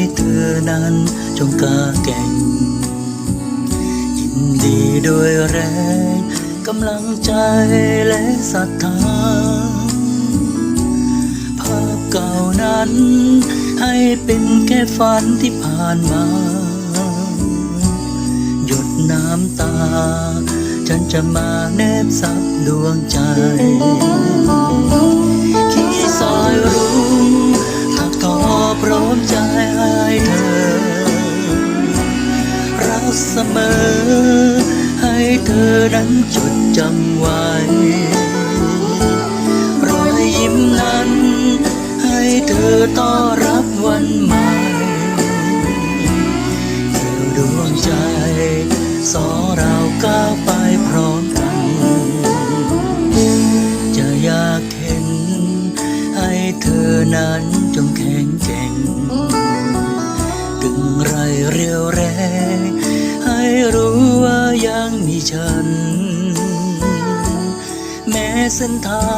นี้ให้เธอนั้นจงกล้าแก่ง ยินดีด้วยแรงกำลังใจและศรัทธา ภาพเก่านั้น ให้เป็นแค่ฝันที่ผ่านมา หยดน้ำตา ฉันจะมาแนบซับดวงใจขี่สายรุ้ เธอนั้นจดจำไว้ รอยยิ้มนั้น ให้เธอต้อนรับวันใหม่เกี่ยวดวงใจสอเราก้าวไปพร้อมกัน จะอยากเห็น ให้เธอนั้นจงแข็งแกร่งกึ่งไรเรียวแรง ฉัน แม้เส้นทา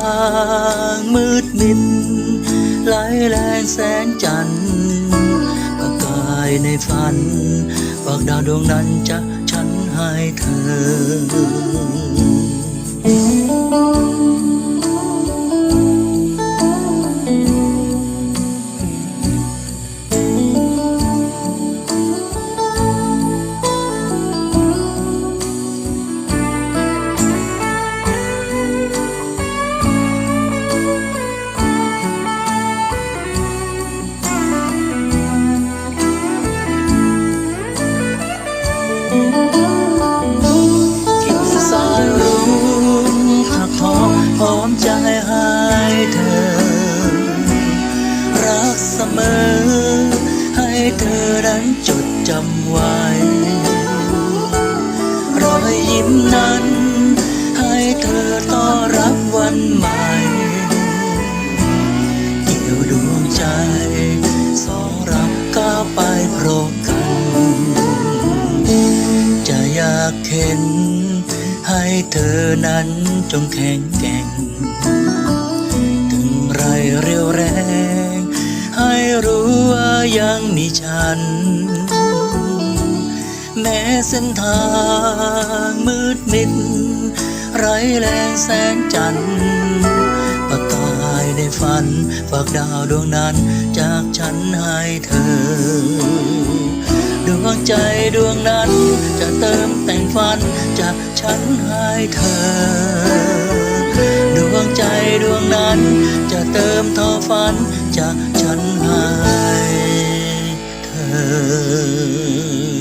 งมืดมิดไหลแรงแสงจันทร์ประกายในฝันฝากดาวดวงนั้นจะฉันให้เธอ คิดสายรุ้งถักทองพร้อมใจให้เธอ รักเสมอ ให้เธอนั้นจดจำไว้ รอยยิ้มนั้น ให้เธอต้อนรับวันใหม่เกี่ยวดวงใจ สองเราก้าวไปพร้อมากเห็น ให้เธอนั้นจงแข็งแกร่ง ถึงไรเรียวแรง ให้รู้ว่ายังมีฉัน แม้เส้นทางมืดมิด ไรแรงแสงจันทร์ประกายในฝัน ฝากดาวดวงนั้นจากฉันให้เธอ ใจดวงนั้น จะเติมแต่งฝันจากฉันให้เธอ ดวงใจดวงนั้น จะเติมทอฝันจากฉันให้เธอ